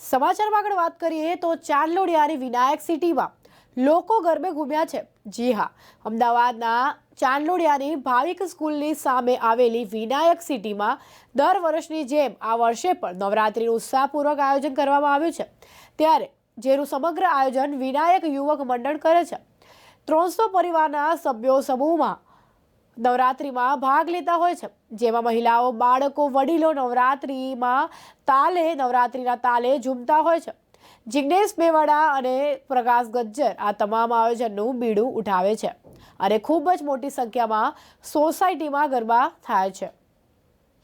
સમાચારમાં આગળ વાત કરીએ તો ચાંદલોડિયાની વિનાયક સિટીમાં લોકો ગરબે ઘૂમ્યા છે. જી હા, અમદાવાદના ચાંદલોડિયાની ભાવિક સ્કૂલની સામે આવેલી વિનાયક સિટીમાં દર વર્ષની જેમ આ વર્ષે પણ નવરાત્રિનું ઉત્સાહપૂર્વક આયોજન કરવામાં આવ્યું છે. ત્યારે જેનું સમગ્ર આયોજન વિનાયક યુવક મંડળ કરે છે. ત્રણસો પરિવારના સભ્યો સમૂહમાં નવરાત્રિમાં ભાગ લેતા હોય છે. જેમાં મહિલાઓ, બાળકો, વડીલો નવરાત્રિમાં તાલે, નવરાત્રિના તાલે ઝૂમતા હોય છે. જિગ્નેશ મેવાડા અને પ્રકાશ ગજ્જર આ તમામ આયોજનનું બીડું ઉઠાવે છે અને ખૂબ જ મોટી સંખ્યામાં સોસાયટીમાં ગરબા થાય છે.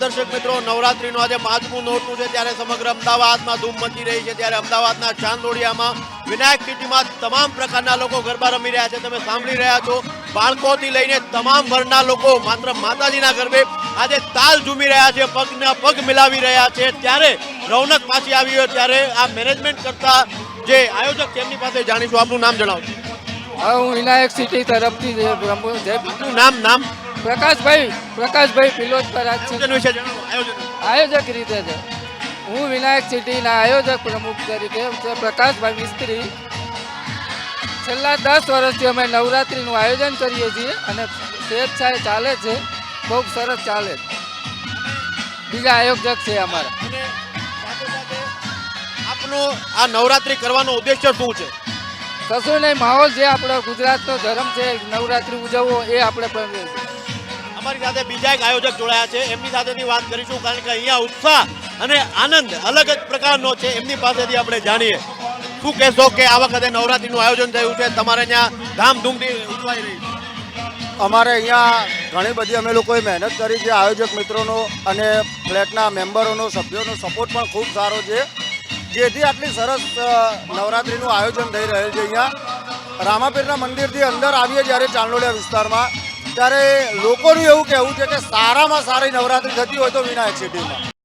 દર્શક મિત્રો, નવરાત્રીનું આજે પાંચમું નોરતું છે ત્યારે સમગ્ર અમદાવાદમાં ધૂમ મચી રહી છે ત્યારે અમદાવાદના ચાંદોડિયામાં વિનાયક સિટીમાં તમામ પ્રકારના લોકો ગરબા રમી રહ્યા છે. તમે સાંભળી રહ્યા છો બાળકોથી લઈને તમામ વર્ગના લોકો માત્ર માતાજીના ગરબે આજે તાલ ઝૂમી રહ્યા છે પગના પગ મિલાવી રહ્યા છે. ત્યારે રૌનક પાછી આવી હોય ત્યારે આ મેનેજમેન્ટ કરતા જે આયોજક તેમની પાસે જાણીશું. આપનું નામ જણાવજો હા હું વિનાયક સિટી તરફથી આપનું નામ નામ? પ્રકાશભાઈ પ્રકાશભાઈ પિલોટ પર આયોજક રીતે છે. હું વિનાયક સિટીના આયોજક પ્રમુખ તરીકે પ્રકાશભાઈ મિસ્ત્રી છેલ્લા દસ વર્ષથી અમે નવરાત્રિનું આયોજન કરીએ છીએ અને સ્વેચ્છાએ ચાલે છે બહુ સરસ ચાલે છે. બીજા આયોજક છે અમારા. આપનો આ નવરાત્રી કરવાનો ઉદ્દેશ્ય શું છે? કશું નહીં માહોલ જે આપણો ગુજરાતનો ધર્મ છે નવરાત્રિ ઉજવવો એ આપણે પણ અમારી સાથે બીજા એક આયોજક જોડાયા છે એમની સાથેથી વાત કરીશું કારણ કે અહીંયા ઉત્સાહ અને આનંદ અલગ જ પ્રકારનો છે એમની પાસેથી આપણે જાણીએ. શું કહેશો કે આ વખતે નવરાત્રીનું આયોજન થયું છે? તમારે ત્યાં ધામધૂમથી ઉજવાઈ રહી અમારે અહીંયા ઘણી બધી અમે લોકોએ મહેનત કરી છે, આયોજક મિત્રોનો અને ફ્લેટના મેમ્બરોનો, સભ્યોનો સપોર્ટ પણ ખૂબ સારો છે. જેથી આટલી સરસ નવરાત્રિનું આયોજન થઈ રહેલ છે અહીંયા. રામાપીરના મંદિરથી અંદર આવીએ જ્યારે ચાંદોડિયા વિસ્તારમાં, ત્યારે લોકોનું એવું કહેવું છે કે સારામાં સારી નવરાત્રિ થતી હોય તો વિનાયક સિટીમાં.